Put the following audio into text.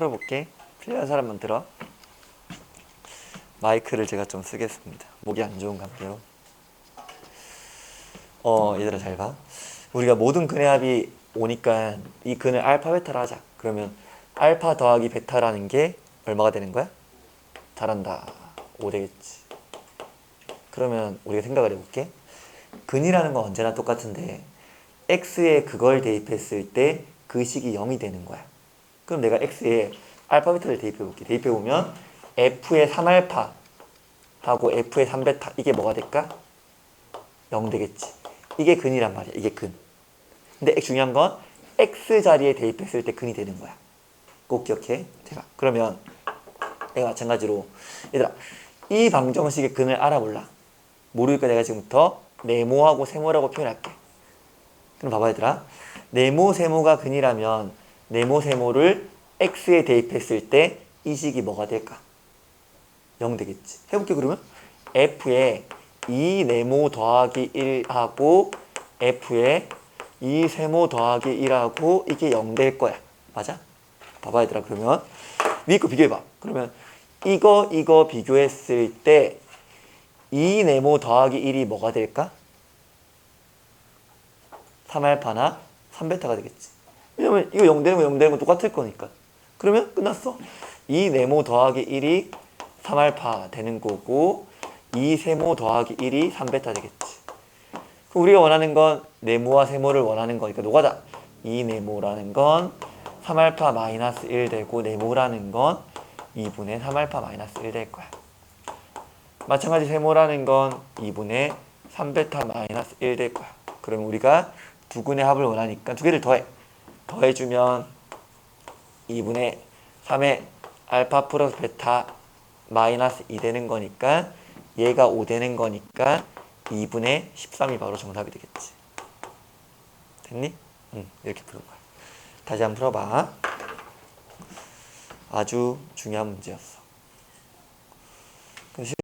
풀어볼게. 틀리는 사람만 들어. 마이크를 제가 좀 쓰겠습니다. 목이 안 좋은 관계로. 어, 얘들아 잘 봐. 우리가 모든 근의 합이 오니까 이 근을 알파 베타로 하자. 그러면 알파 더하기 베타라는 게 얼마가 되는 거야? 잘한다. 5 되겠지. 그러면 우리가 생각을 해볼게. 근이라는 건 언제나 똑같은데 x에 그걸 대입했을 때 그 식이 0이 되는 거야. 그럼 내가 x에 알파 베타를 대입해 볼게. 대입해 보면 f의 3알파 하고 f의 3베타 이게 뭐가 될까? 0 되겠지. 이게 근이란 말이야. 이게 근. 근데 중요한 건 x 자리에 대입했을 때 근이 되는 거야. 꼭 기억해. 제가. 그러면 내가 마찬가지로 얘들아 이 방정식의 근을 알아볼라. 모르니까 내가 지금부터 네모하고 세모라고 표현할게. 그럼 봐봐 얘들아. 네모 세모가 근이라면 네모 세모를 x에 대입했을 때 이 식이 뭐가 될까? 0 되겠지. 해볼게 그러면 f에 2 네모 더하기 1하고 f에 2 세모 더하기 1하고 이게 0 될 거야. 맞아? 봐봐 얘들아 그러면 위에 거 비교해봐. 그러면 이거 이거 비교했을 때 2 네모 더하기 1이 뭐가 될까? 3알파나 3베타가 되겠지. 왜냐면 이거 0 되는 거 0 되는 거 똑같을 거니까. 그러면 끝났어. 2 네모 더하기 1이 3알파 되는 거고 2 세모 더하기 1이 3베타 되겠지. 그럼 우리가 원하는 건 네모와 세모를 원하는 거니까 노가다. 2 네모라는 건 3알파 마이너스 1 되고 네모라는 건 2분의 3알파 마이너스 1 될 거야. 마찬가지 세모라는 건 2분의 3베타 마이너스 1 될 거야. 그러면 우리가 두 근의 합을 원하니까 두 개를 더해. 더해주면 2분의 3의 알파 플러스 베타 마이너스 2 되는 거니까 얘가 5 되는 거니까 2분의 13이 바로 정답이 되겠지. 됐니? 응, 이렇게 푸는 거야. 다시 한번 풀어봐. 아주 중요한 문제였어.